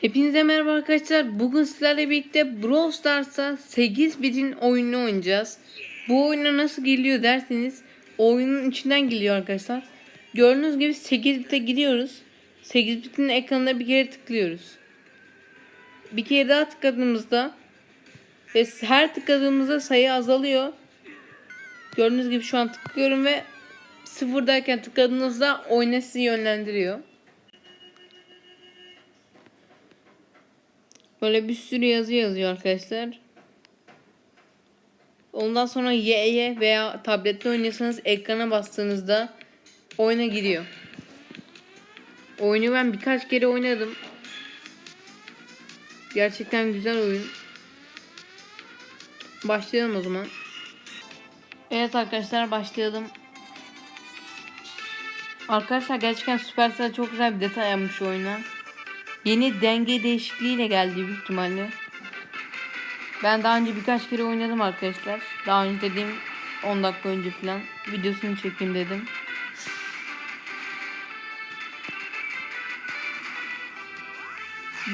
Hepinize merhaba arkadaşlar. Bugün sizlerle birlikte Brawl Stars'a 8 bitin oyununu oynayacağız. Bu oyuna nasıl geliyor derseniz oyunun içinden geliyor arkadaşlar. Gördüğünüz gibi 8 bite gidiyoruz. 8 bitin ekranına bir kere tıklıyoruz. Bir kere daha tıkladığımızda ve her tıkladığımızda sayı azalıyor. Gördüğünüz gibi şu an tıklıyorum ve sıfırdayken tıkladığınızda oyuna sizi yönlendiriyor. Böyle bir sürü yazı yazıyor arkadaşlar. Ondan sonra Y'ye veya tablette oynuyorsanız ekrana bastığınızda oyuna giriyor. Oyunu ben birkaç kere oynadım. Gerçekten güzel oyun. Başlayalım o zaman. Evet arkadaşlar başlayalım. Arkadaşlar gerçekten Supercell çok güzel bir detay yapmış oyuna. Yeni denge değişikliğiyle geldi büyük ihtimalle. Ben daha önce birkaç kere oynadım arkadaşlar. Daha önce dediğim 10 dakika önce falan videosunu çekeyim dedim.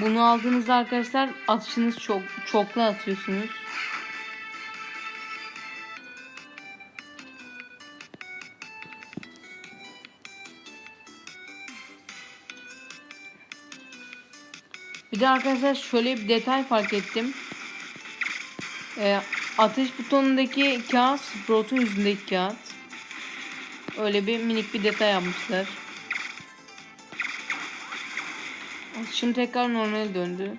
Bunu aldığınızda arkadaşlar atışınız çok çoklu atıyorsunuz. Bir de arkadaşlar şöyle bir detay fark ettim. Ee, ateş butonundaki kağıt Sprout'un yüzündeki kağıt. Öyle bir minik bir detay yapmışlar. Şimdi tekrar normale döndü.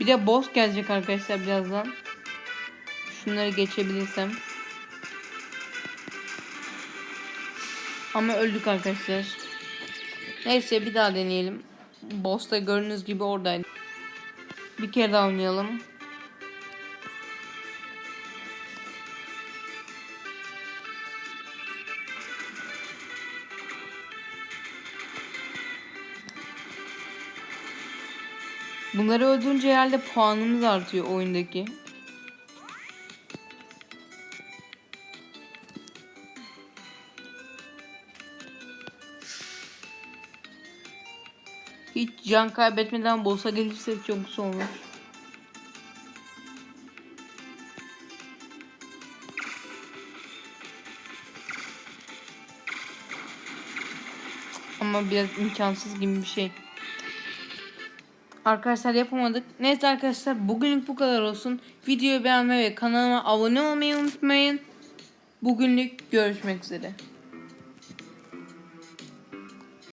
Bir de boss gelecek arkadaşlar birazdan. Şunları geçebilirsem. Ama öldük arkadaşlar. Neyse bir daha deneyelim. Boss da gördüğünüz gibi oradaydı. Bir kere daha oynayalım. Bunları öldürünce herhalde puanımız artıyor oyundaki. Hiç can kaybetmeden boss'a gelirse çok olur. Ama biraz imkansız gibi bir şey. Arkadaşlar yapamadık. Neyse arkadaşlar bugünlük bu kadar olsun. Videoyu beğenmeyi ve kanalıma abone olmayı unutmayın. Bugünlük görüşmek üzere.